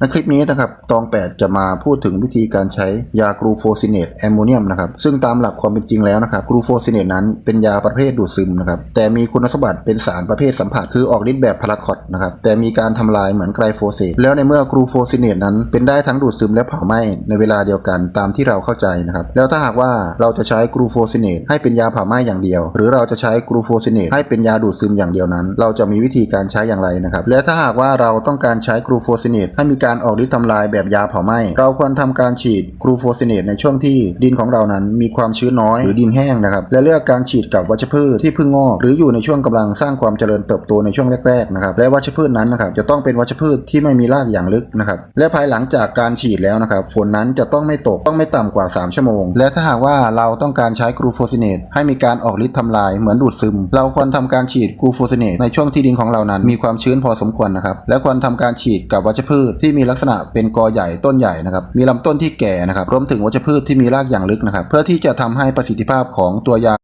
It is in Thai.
ในคลิปนี้นะครับตอง 8 จะมาพูดถึงวิธีการใช้ยากรูโฟซินเนตแอมโมเนียมนะครับซึ่งตามหลักความเป็นจริงแล้วนะครับกรูโฟซินเนตนั้นเป็นยาประเภทดูดซึมนะครับแต่มีคุณสมบัติเป็นสารประเภทสัมผัสคือออกฤทธิ์แบบพาราคอตนะครับแต่มีการทำลายเหมือนไกลโฟเซตแล้วในเมื่อกรูโฟซินเนตนั้นเป็นได้ทั้งดูดซึมและเผาไหม้ในเวลาเดียวกันตามที่เราเข้าใจนะครับแล้วถ้าหากว่าเราจะใช้กรูโฟซินเนตให้เป็นยาเผาไหม้อย่างเดียว หรือเราจะใช้กรูโฟซินเนตให้เป็นยาดูดซึมอย่างเดียวนั้น เราจะมีวิธีการใช้อย่างไรนะครับและถ้าหากว่าเราต้องการใช้กรูโฟซิเนตให้มีการการออกฤทธิ์ทำลายแบบยาเผาไหม้ เราควรทำการฉีดกรูโฟซิเนตในช่วงที่ดินของเรานั้นมีความชื้นน้อยหรือดินแห้งนะครับ และเลือกการฉีดกับวัชพืชที่เพิ่งงอกหรืออยู่ในช่วงกำลังสร้างความเจริญเติบโตในช่วงแรกๆนะครับ และวัชพืชนั้นนะครับจะต้องเป็นวัชพืชที่ไม่มีรากอย่างลึกนะครับ และภายหลังจากการฉีดแล้วนะครับ ฝนนั้นจะต้องไม่ตกต้องไม่ต่ำกว่า 3 ชั่วโมง และถ้าหากว่าเราต้องการใช้กรูโฟซิเนตให้มีการออกฤทธิ์ทำลายเหมือนดูดซึม เราควรทำการฉีดกรูโฟซิเนตในช่วงที่ดินของเรานั้น มีความชื้นพอสมควรนะครับ และควรทำการฉีดกับวัชพืชที่มีลักษณะเป็นกอใหญ่ต้นใหญ่นะครับมีลำต้นที่แก่นะครับรวมถึงวัชพืชที่มีรากอย่างลึกนะครับเพื่อที่จะทำให้ประสิทธิภาพของตัวยา